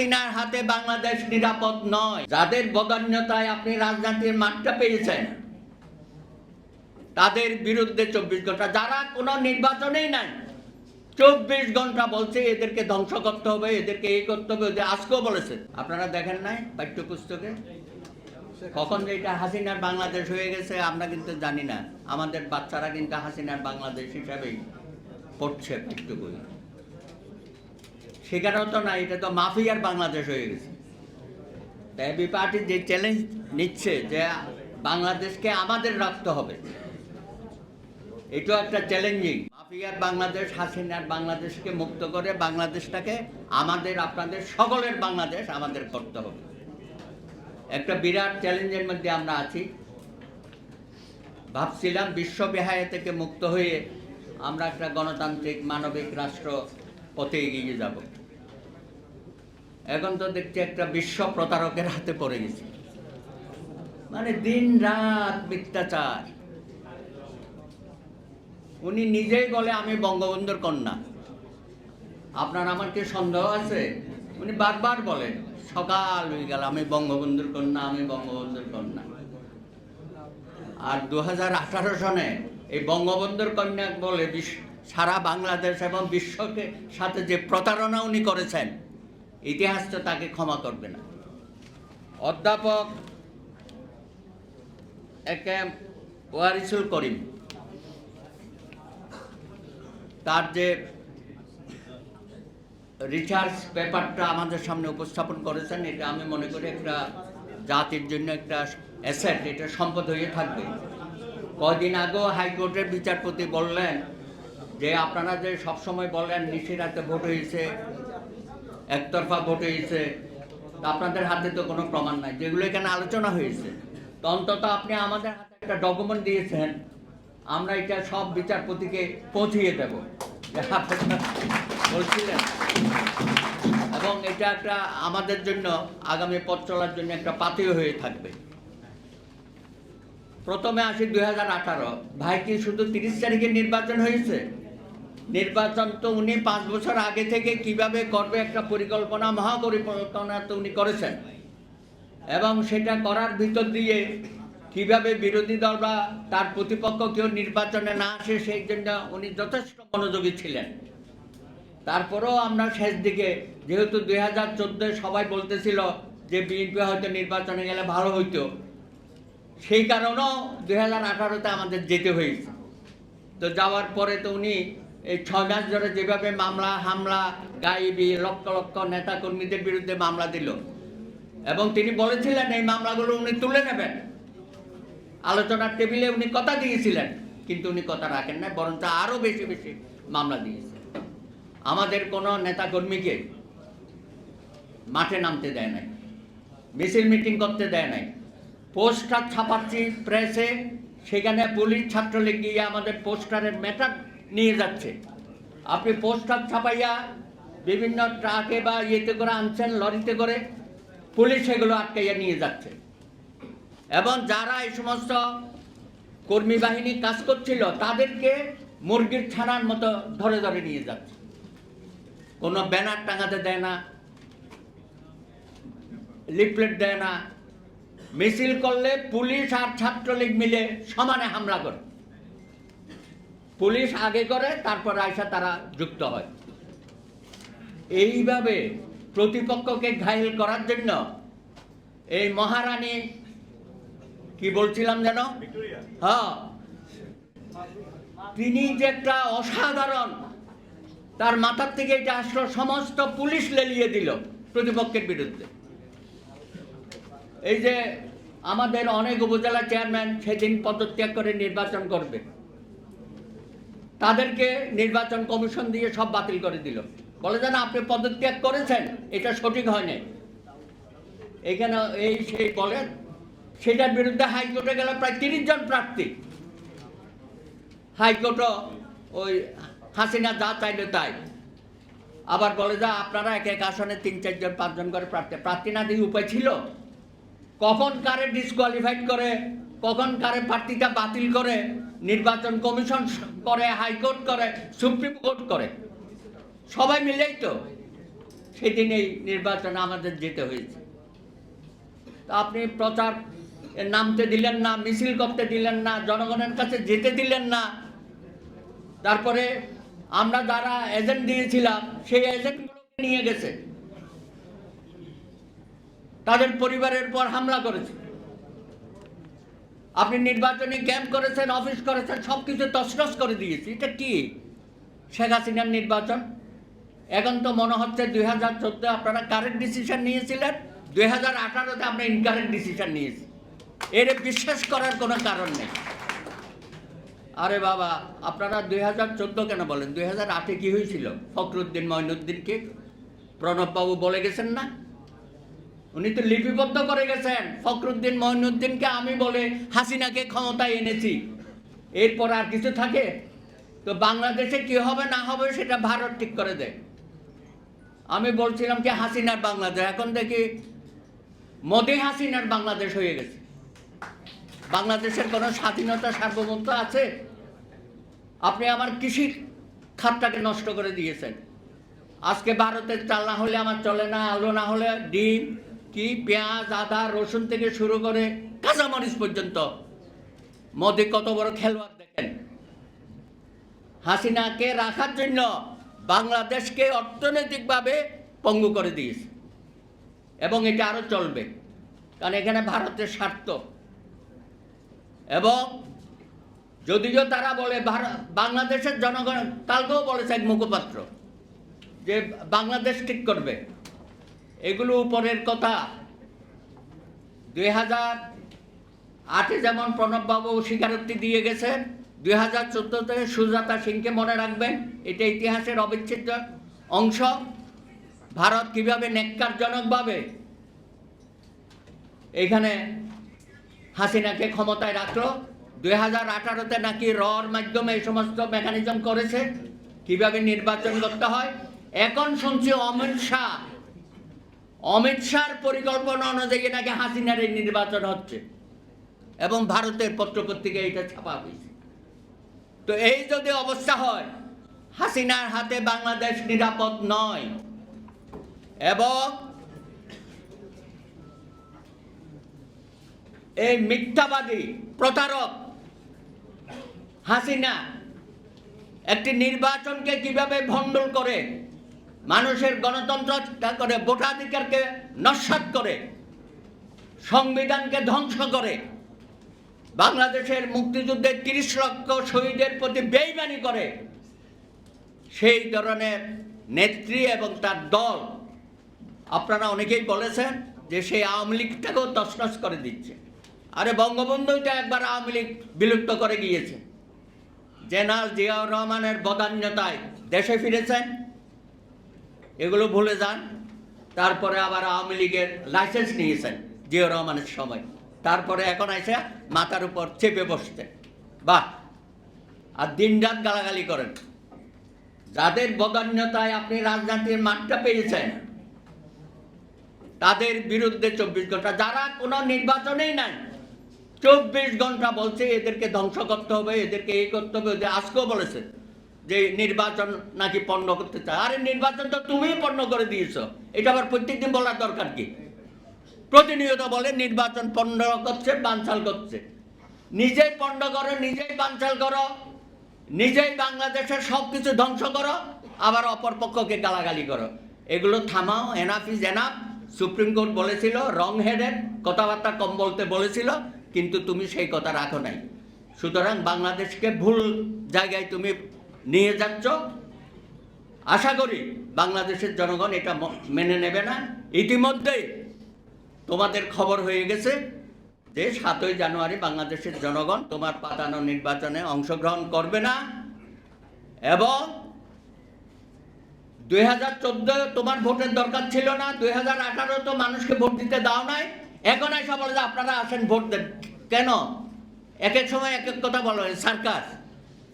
হাসিনার হাতে বাংলাদেশ নিরাপদ নয়। যাদের বদান্যতায় আপনি রাজনীতির মাঠটা পেয়েছেন, তাদের বিরুদ্ধে চব্বিশ ঘণ্টা, যারা কোনো নির্বাচনেই নাই, চব্বিশ ঘণ্টা বলছে এদেরকে ধ্বংস করতে হবে, এদেরকে এই করতে হবে আজকেও বলেছে। আপনারা দেখেন নাই পাঠ্যপুস্তকে? কখন যে এটা হাসিনার বাংলাদেশ হয়ে গেছে, আমরা কিন্তু জানি না। আমাদের বাচ্চারা কিন্তু হাসিনার বাংলাদেশ হিসাবেই পড়ছে পাঠ্য বই সেখানেও তো না এটা তো মাফিয়ার বাংলাদেশ হয়ে গেছে। তাই বি পার্টি যে চ্যালেঞ্জ নিচ্ছে যে বাংলাদেশকে আমাদের রাখতে হবে, এটাও একটা চ্যালেঞ্জিং মাফিয়ার বাংলাদেশ হাসিনার বাংলাদেশকে মুক্ত করে বাংলাদেশটাকে আমাদের, আপনাদের সকলের বাংলাদেশ আমাদের করতে হবে। একটা বিরাট চ্যালেঞ্জের মধ্যে আমরা আছি। ভাবছিলাম বিশ্ব বেহায়া থেকে মুক্ত হয়ে আমরা একটা গণতান্ত্রিক মানবিক রাষ্ট্র পথে এগিয়ে যাব। এখন তো দেখছি একটা বিশ্ব প্রতারকের হাতে পড়ে গেছি। মানে দিন রাত মিথ্যাচার। উনি নিজেই বলে, আমি বঙ্গবন্ধুর কন্যা। আপনার আমার কি সন্দেহ আছে? উনি বারবার বলেন সকাল হয়ে গেল, আমি বঙ্গবন্ধুর কন্যা, আমি বঙ্গবন্ধুর কন্যা। আর দু হাজার আঠারো সনে এই বঙ্গবন্ধুর কন্যা বলে সারা বাংলাদেশ এবং বিশ্বকে সাথে যে প্রতারণা উনি করেছেন ইতিহাস তো তাকে ক্ষমা করবে না। অধ্যাপক একে ওয়ারিসুল করিম, তার যে রিসার্চ পেপারটা আমাদের সামনে উপস্থাপন করেছেন, এটা আমি মনে করি একটা জাতির জন্য একটা অ্যাসেট, এটা সম্পদ হয়ে থাকবে। কদিন আগেও হাইকোর্টের বিচারপতি বললেন যে, আপনারা যে সবসময় বলেন নিশিরাতে ভোট হয়েছে একতরফা ভোট হয়েছে। আপনাদের হাতে তো কোনো প্রমাণ নাই। যেগুলো এখানে আলোচনা হয়েছে, তো অন্তত আপনি আমাদের হাতে একটা ডকুমেন্ট দিয়েছেন। আমরা এটা সব বিচারপতিকে পৌঁছিয়ে দেব। বলছিলেন। এবং এটা একটা আমাদের জন্য, আগামী পথ চলার জন্য একটা পাথেয় হয়ে থাকবে। প্রথমে আসি দুই হাজার আঠারো। ভাই কি শুধু তিরিশ তারিখে নির্বাচন হয়েছে? নির্বাচন তো উনি পাঁচ বছর আগে থেকে কীভাবে করবে একটা পরিকল্পনা, মহাপরিকল্পনা তো উনি করেছেন। এবং সেটা করার ভিতর দিয়ে কীভাবে বিরোধী দল বা তার প্রতিপক্ষ কেউ নির্বাচনে না আসে, সেই জন্য উনি যথেষ্ট মনোযোগী ছিলেন। তারপরেও আমরা শেষ দিকে, যেহেতু দুই হাজার সবাই বলতেছিল যে বিএনপি হয়তো নির্বাচনে গেলে ভালো হইতো, সেই কারণেও দুই হাজার আঠারোতে আমাদের যেতে হয়েছে। তো যাওয়ার পরে তো উনি এই ছয় মাস ধরে যেভাবে মামলা, হামলা গাইবি লক্ষ লক্ষ নেতা কর্মীদের বিরুদ্ধে মামলা দিল। এবং তিনি বলেছিলেন, এই মামলাগুলো উনি তুলে নেবেন। আলোচনার টেবিলে উনি কথা দিয়েছিলেন, কিন্তু উনি কথা রাখেন না বরঞ্চ আরও বেশি বেশি মামলা দিয়েছে। আমাদের কোনো নেতাকর্মীকে মাঠে নামতে দেয় নাই, মিছিল মিটিং করতে দেয় নাই। পোস্টার ছাপাচ্ছি প্রেসে, সেখানে পুলিশ ছাত্রলীগ গিয়ে আমাদের পোস্টারের ম্যাটার নিয়ে যাচ্ছে। আপনি পোস্টার ছাপাইয়া বিভিন্ন ট্রাকে বা ইয়েতে করে আনছেন, লরিতে করে, পুলিশ সেগুলো আটকাইয়া নিয়ে যাচ্ছে। এবং যারা এই সমস্ত কর্মী বাহিনী কাজ করছিল, তাদেরকে মুরগির ছানার মতো ধরে ধরে নিয়ে যাচ্ছে। কোনো ব্যানার টাঙাতে দেয় না, লিফলেট দেয় না। মিছিল করলে পুলিশ আর ছাত্রলীগ মিলে সমানে হামলা করে। পুলিশ আগে করে তারপর আইসা তারা যুক্ত হয়। এইভাবে প্রতিপক্ষকে ঘায়ল করার জন্য এই মহারানী কি বলছিলাম যেন? হ্যাঁ। তিনি যে একটা অসাধারণ তার মাথার থেকে এটা আসলো সমস্ত পুলিশ লেলিয়ে দিল প্রতিপক্ষের বিরুদ্ধে। এই যে আমাদের অনেক উপজেলা চেয়ারম্যান সেদিন পদত্যাগ করে নির্বাচন করবে। তাদেরকে নির্বাচন কমিশন দিয়ে সব বাতিল করে দিল। বলে যেন আপনি পদত্যাগ করেছেন, এটা সঠিক হয়নি এখানে এই সেই বলেন সেটার বিরুদ্ধে হাইকোর্টে গেল প্রায় তিরিশ জন প্রার্থী। হাইকোর্টও ওই হাসিনা যা চাইলে তাই। আবার বলে যা, আপনারা এক এক আসনে তিন চারজন পাঁচজন করে প্রার্থী। প্রার্থী না দিয়ে উপায় ছিল? কখন কারে ডিসকোয়ালিফাইড করে? কখন কারে প্রার্থীটা বাতিল করে? নির্বাচন কমিশন করে, হাইকোর্ট করে, সুপ্রিম কোর্ট করে। সবাই মিলেই তো সেদিন এই নির্বাচনে আমাদের যেতে হয়েছে। তা আপনি প্রচার নামতে দিলেন না, মিছিল করতে দিলেন না, জনগণের কাছে যেতে দিলেন না। তারপরে আমরা যারা এজেন্ট দিয়েছিলাম, সেই এজেন্টগুলোকে নিয়ে গেছে। তাদের পরিবারের পর হামলা করেছে। আপনি নির্বাচনী ক্যাম্প করেছেন, অফিস করেছেন সব কিছু তছনছ করে দিয়েছি। এটা কি? শেখ হাসিনার নির্বাচন। এখন তো মনে হচ্ছে দুই হাজার চোদ্দ আপনারা কারেক্ট ডিসিশন নিয়েছিলেন, দুই হাজার আঠারোতে আমরা ইনকারেক্ট ডিসিশন নিয়েছি। এর বিশ্বাস করার কোনো কারণ নেই। আরে বাবা, আপনারা দুই হাজার চোদ্দ কেন বলেন? দুই হাজার আটে কী হয়েছিল? ফখরুদ্দিন মঈনুদ্দিনকে প্রণববাবু বলে গেছেন না? উনি তো লিপিবদ্ধ করে গেছেন। ফখরুদ্দিন মহিনুদ্দিনকে আমি বলে হাসিনাকে ক্ষমতায় এনেছি। এরপর আর কিছু থাকে? তো বাংলাদেশে কি হবে না হবে সেটা ভারত ঠিক করে দেয়। আমি বলছিলাম কি, হাসিনার বাংলাদেশ। এখন দেখি, মোদি হাসিনার বাংলাদেশ হয়ে গেছে। বাংলাদেশের কোনো স্বাধীনতা সার্বভৌমত্ব আছে? আপনি আমার কৃষি খাতটাকে নষ্ট করে দিয়েছেন। আজকে ভারতের চাল না হলে আমার চলে না, আলো না হলে ডিম কি পেঁয়াজ, আদা, রসুন থেকে শুরু করে কাঁচামরিচ পর্যন্ত। মোদি কত বড় খেলোয়াড় দেখেন। হাসিনাকে রাখার জন্য বাংলাদেশকে অর্থনৈতিকভাবে পঙ্গু করে দিয়েছে। এবং এটা আরও চলবে। কারণ এখানে ভারতের স্বার্থ। এবং যদিও তারা বলে বাংলাদেশের জনগণ, কালকেও বলেছে এক মুখপাত্র, যে বাংলাদেশ ঠিক করবে। এগুলো উপরের কথা। দুই হাজার আটে যেমন প্রণববাবু স্বীকারোক্তি দিয়ে গেছেন, দুই হাজার চোদ্দোতে সুজাতা সিংকে মনে রাখবেন, এটা ইতিহাসের অবিচ্ছেদ্য অংশ। ভারত কীভাবে নেককারজনকভাবে এখানে হাসিনাকে ক্ষমতায় রাখল, দুই হাজার আঠারোতে নাকি রর মাধ্যমে এই সমস্ত মেকানিজম করেছে, কীভাবে নির্বাচন করতে হয়। এখন শুনছি অমিত শাহ অমিত শাহর পরিকল্পনা অনুযায়ী নাকি হাসিনার এই নির্বাচন হচ্ছে। এবং ভারতের পত্রপত্রিকা এটা ছাপা হয়েছে। তো এই যদি অবস্থা হয়, হাসিনার হাতে বাংলাদেশ নিরাপদ নয়। এবং এই মিথ্যাবাদী প্রতারক হাসিনা একটি নির্বাচনকে কীভাবে ভণ্ডুল করে মানুষের গণতন্ত্র হত্যা করে, ভোটাধিকারকে নস্বাত করে, সংবিধানকে ধ্বংস করে, বাংলাদেশের মুক্তিযুদ্ধের তিরিশ লক্ষ শহীদের প্রতি বেইমানি করে, সেই ধরনের নেত্রী এবং তার দল, আপনারা অনেকেই বলেছেন যে সেই আওয়ামী লীগটাকেও তছনছ করে দিচ্ছে। আরে বঙ্গবন্ধুটা একবার আওয়ামী লীগ বিলুপ্ত করে গিয়েছে। জেনারেল জিয়াউর রহমানের বদান্যতায় দেশে ফিরেছেন এগুলো ভুলে যান। তারপরে আবার আওয়ামী লীগের লাইসেন্স নিয়েছেন জিয়াউর রহমানের সময়। তারপরে এখন এসে মাথার উপর চেপে বসছেন। বাহ! আর দিনরাত গালাগালি করেন। যাদের বদান্যতায় আপনি রাজনীতির মাঠটা পেয়েছেন, তাদের বিরুদ্ধে চব্বিশ ঘণ্টা, যারা কোনো নির্বাচনেই নাই, চব্বিশ ঘণ্টা বলছে এদেরকে ধ্বংস করতে হবে, এদেরকে এই করতে হবে যে আজকেও বলেছে। যে নির্বাচন নাকি পণ্য করতে চায়। আরে নির্বাচন তো তুমিই পণ্য করে দিয়েছ। এটা আবার প্রত্যেকদিন বলার দরকার কি? প্রতিনিয়ত বলে নির্বাচন পণ্য করছে, বানচাল করছে। নিজেই পণ্য করো, নিজেই বানচাল করো। নিজেই বাংলাদেশের সব কিছু ধ্বংস করো, আবার অপর পক্ষকে গালাগালি করো। এগুলো থামাও enough is enough Supreme Court বলেছিল রং হেডেড কথাবার্তা কম বলতে বলেছিল, কিন্তু তুমি সেই কথা রাখো নাই। সুতরাং বাংলাদেশকে ভুল জায়গায় তুমি নিয়ে যাচ্ছ? আশা করি বাংলাদেশের জনগণ এটা মেনে নেবে না। ইতিমধ্যেই তোমাদের খবর হয়ে গেছে যে সাতই জানুয়ারি বাংলাদেশের জনগণ তোমার পাতানো নির্বাচনে অংশগ্রহণ করবে না এবং দুই হাজার চোদ্দ তোমার ভোটের দরকার ছিল না, দুই হাজার আঠারো তো মানুষকে ভোট দিতে দাও নাই। এখন এসে বলে যে আপনারা আসেন ভোট দেন। কেন? এক এক সময় এক এক কথা বলো সার্কাস।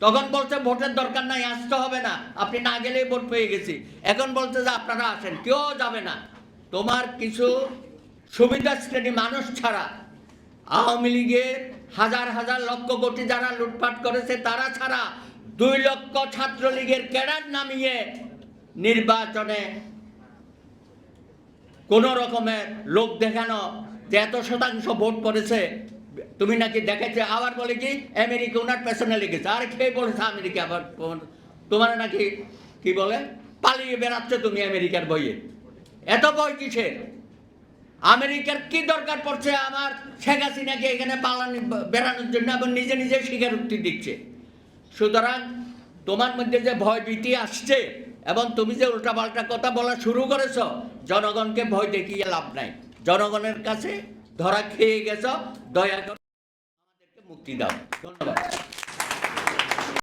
তখন বলছে, ভোটের দরকার নাই, আসতে হবে না। আপনি না গেলেই ভোট পেয়ে গেছি। এখন বলছে যে, আপনারা আসেন, কেউ যাবে না। তোমার কিছু সুবিধা শ্রেণি মানুষ ছাড়া আওয়ামী লীগের হাজার হাজার লক্ষ কোটি যারা লুটপাট করেছে, তারা ছাড়া দুই লক্ষ ছাত্রলীগের ক্যাডার নামিয়ে নির্বাচনে কোন রকমের লোক দেখানো যে এত শতাংশ ভোট পড়েছে তুমি নাকি দেখাচ্ছে আবার বলে কি, আমেরিকা ওনার পেছনে লেগেছে। আর খেয়ে পড়েছে আমেরিকা আবার তোমার নাকি, কি বলে, পালিয়ে বেড়াচ্ছ তুমি আমেরিকার বইয়ে। এত বই কিসের? আমেরিকার কি দরকার পড়ছে আমার? শেখ হাসিনাকে এখানে পালানো, বেড়ানোর জন্য এবং নিজে নিজে স্বীকারোক্তি দিচ্ছে? সুতরাং তোমার মধ্যে যে ভয় ভীতি আসছে এবং তুমি যে উল্টাপাল্টা কথা বলা শুরু করেছ, জনগণকে ভয় দেখিয়ে লাভ নাই। জনগণের কাছে ধরা খেয়ে গেছ দয়া করে আমাদেরকে মুক্তি দাও। ধন্যবাদ।